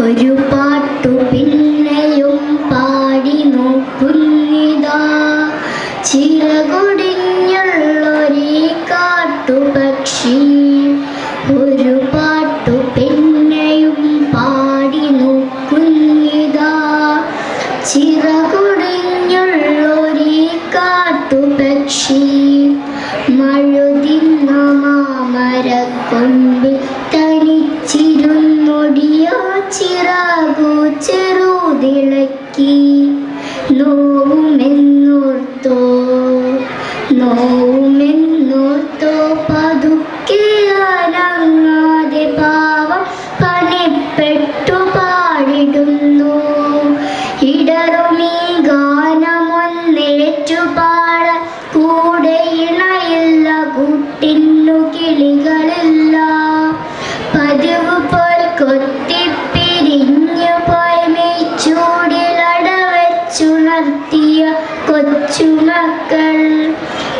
ഒരു പാട്ടു പിന്നെയും പാടി നോക്കുന്നിതാ. ചിറകൊടിഞ്ഞുള്ളൊരീ കാട്ടുപക്ഷി ഒരു പാട്ടു പിന്നെയും പാടി നോക്കുന്നിതാ. ചിറകൊടിഞ്ഞുള്ളൊരീ കാട്ടുപക്ഷി ചെറുതിളക്കി. നോവുമെന്നോർത്തോ നോവുമെന്നോർത്തോ പതുക്കെ അനങ്ങാതെ പാവം പണിപ്പെട്ടു പാടിടുന്നു. ഇടറുമീ ഗാനമൊന്നേറ്റു പാട കൂടെ ഇണയില്ല കൂട്ടിന്നു കിളികളില്ല കൊച്ചുമക്കൾ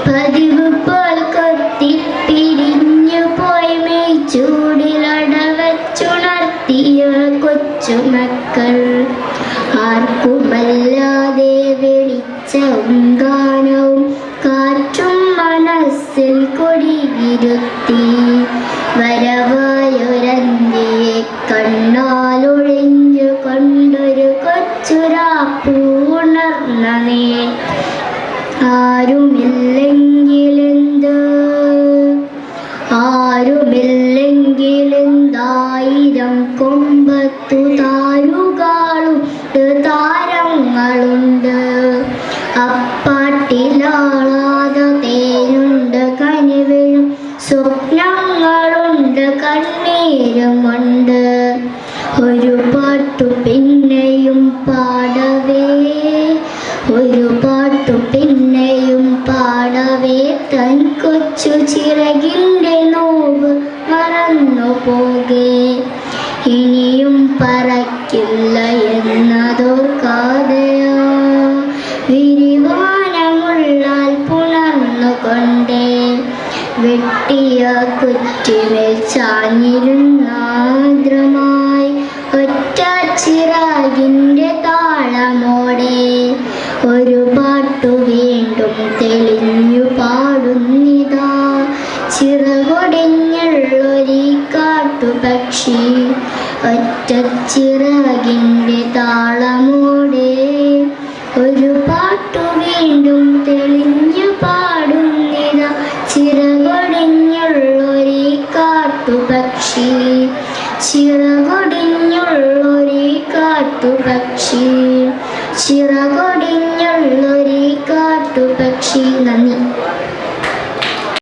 പതിവ് പോൽ കൊത്തിപ്പിരിഞ്ഞു പോയി മെയ്ച്ചൂടിലടവച്ചുണർത്തിയ കൊച്ചുമക്കൾ ആർക്കുമല്ലാതെ വെളിച്ചവും ഗാനവും കാറ്റും മനസ്സിൽ കൊടിയിരുത്തി വരവായൊരന്തിയെ കണ്ണാലൊഴിഞ്ഞു കൊണ്ടൊരു കൊച്ചുരാപ്പൂണർന്ന നേ ആരുമില്ലെങ്കിലെന്ത്? ആരുമില്ലെങ്കിലെന്തായിരം കൊമ്പത്തു താരുകളുണ്ട് താരങ്ങളുണ്ട്. അപ്പാട്ടിലാളാതെ തേനുണ്ട് കനിവിഴും സ്വപ്നങ്ങളുണ്ട് കണ്ണീരുമുണ്ട് ഒരു പാട്ടു പിന്നെയും പാടവേ. തൻ കൊച്ചു ചിറകിന്റെ നോവ് മറന്നു പോകെ. ഇനിയും പറക്കില്ല എന്നതോർക്കാതെയോ വിരിവാനമുള്ളാൽ പുണർന്നുകൊണ്ടേ വെട്ടിയ കുറ്റിമേൽ ചാഞ്ഞിരുന്നാദ്രമായി ഒറ്റ ചിറകിന്റെ കാട്ടുപക്ഷി ഒറ്റച്ചിറകിന്റെ താളമോടെ ഒരു പാട്ടു വീണ്ടും തെളിഞ്ഞു പാടുന്നിത. ചിറകൊടിഞ്ഞുള്ളൊരു കാട്ടുപക്ഷി പക്ഷി. കാട്ടുപക്ഷി ചിറകൊടിഞ്ഞുള്ളൊരു കാട്ടുപക്ഷി നന്ദി.